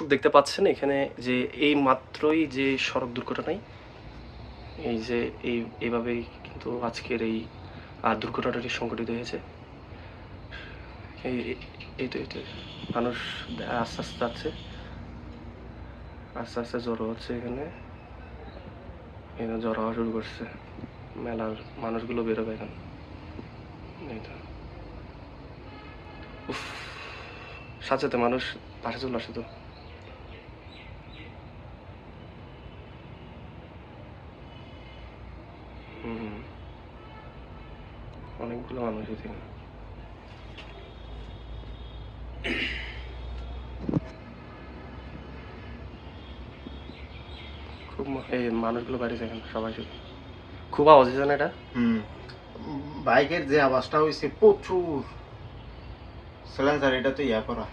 দর্শক দেখতে পাচ্ছেন এখানে যে এই মাত্রই যে সড়ক দুর্ঘটনায় এই যে এই, এইভাবেই কিন্তু আজকের এই দুর্ঘটনাটি সংঘটিত হয়েছে। এই, এই- তো মানুষ আস্তে আস্তে যাচ্ছে। আস্তে আস্তে জড়ো হচ্ছে এখানে। এখানে জড়ো হওয়া শুরু করছে। মেলার মানুষগুলো বেরোবে এখন। এই তো। সাথে মানুষ পাশে চলে আসে তো। অনেকগুলো মানুষ এখানে খুব এই মানুষগুলো বাড়িছে এখানে, সবাই শুধু। খুব আওয়াজ হয়েছে না এটা? হুম। বাইকের যে আওয়াজটা হয়েছে, প্রচুর। সিলেন্সার এটা তো ইয়া করা।